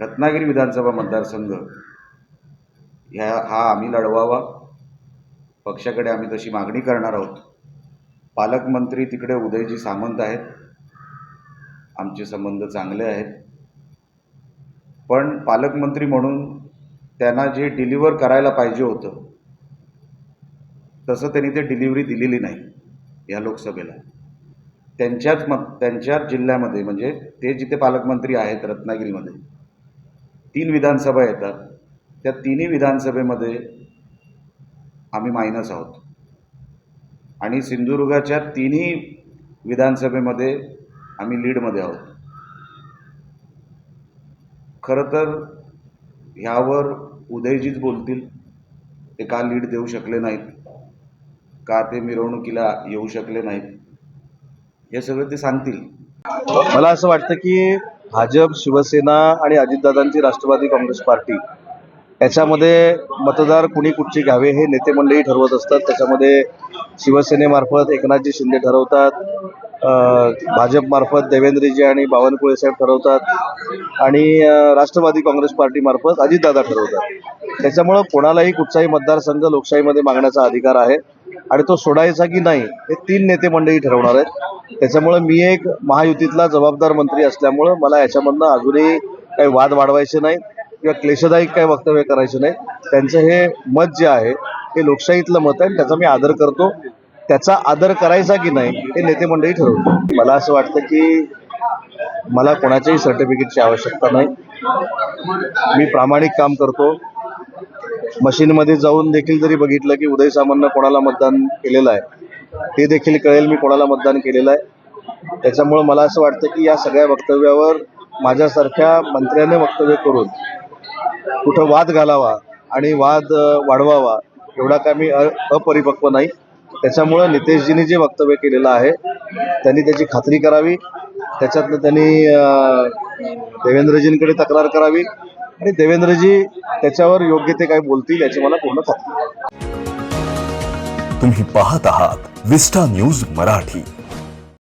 रत्नागिरी विधानसभा मतदारसंघ ह्या हा आम्ही लढवावा. पक्षाकडे आम्ही तशी मागणी करणार आहोत. पालकमंत्री तिकडे उदयजी सामंत आहेत. आमचे संबंध चांगले आहेत. पण पालकमंत्री म्हणून त्यांना जे डिलिव्हर करायला पाहिजे होतं तसं त्यांनी ते डिलिव्हरी दिलेली नाही या लोकसभेला. त्यांच्याच मत त्यांच्याच जिल्ह्यामध्ये म्हणजे ते जिथे पालकमंत्री आहेत रत्नागिरीमध्ये तीन विधानसभा येतात. त्या तिन्ही विधानसभेमध्ये आम्ही मायनस आहोत. आणि सिंधुदुर्गाच्या तिन्ही विधानसभेमध्ये आम्ही लीडमध्ये आहोत. खरं तर ह्यावर उदयजीच बोलतील ते का लीड देऊ शकले नाहीत? का ते मिरवणुकीला येऊ शकले नाहीत? हे सगळं ते सांगतील. मला असं वाटतं की भाजप शिवसेना आणि अजितदादांची राष्ट्रवादी काँग्रेस पार्टी. याच्यामध्ये मतदार कुणी कुठची घ्यावे हे नेते मंडळी ठरवत असतात. त्याच्यामध्ये शिवसेनेमार्फत एकनाथजी शिंदे ठरवतात. भाजपमार्फत देवेंद्रजी आणि बावनकुळे साहेब ठरवतात. आणि राष्ट्रवादी काँग्रेस पार्टीमार्फत अजितदादा ठरवतात. त्याच्यामुळं कोणालाही कुठचाही मतदारसंघ लोकशाहीमध्ये मागण्याचा अधिकार आहे. आणि तो सोडायचा की नाही हे तीन नेते मंडळी ठरवणार आहेत. त्याच्यामुळं मी एक महायुतीतला जबाबदार मंत्री असल्यामुळं मला याच्यामधनं अजूनही काही वाद वाढवायचे नाहीत किंवा क्लेशदायक काही वक्तव्य करायचे नाही. त्यांचं हे मत जे आहे हे लोकशाहीतलं मत आहे आणि त्याचा मी आदर करतो. त्याचा आदर करायचा की नाही हे नेते मंडळी ठरवतो मला असं वाटतं की मला कोणाच्याही सर्टिफिकेटची आवश्यकता नाही. मी प्रामाणिक काम करतो. मशीनमध्ये जाऊन देखील जरी बघितलं की उदय सामंतनं कोणाला मतदान केलेलं आहे ते देखील कळेल मी कोणाला मतदान केलेलं आहे. त्याच्यामुळं मला असं वाटतं की या सगळ्या वक्तव्यावर माझ्यासारख्या मंत्र्याने वक्तव्य करून कुठं वाद घालावा आणि वाद वाढवावा एवढा काय मी अ अपरिपक्व नाही. त्याच्यामुळं नितेशजींनी जे वक्तव्य केलेलं आहे त्यांनी त्याची खात्री करावी. त्याच्यातनं त्यांनी देवेंद्रजींकडे तक्रार करावी. आणि देवेंद्रजी त्याच्यावर योग्य ते काय बोलतील याची मला पूर्ण खात्री आहे. तुम्ही पाहत आहात विस्टा न्यूज मराठी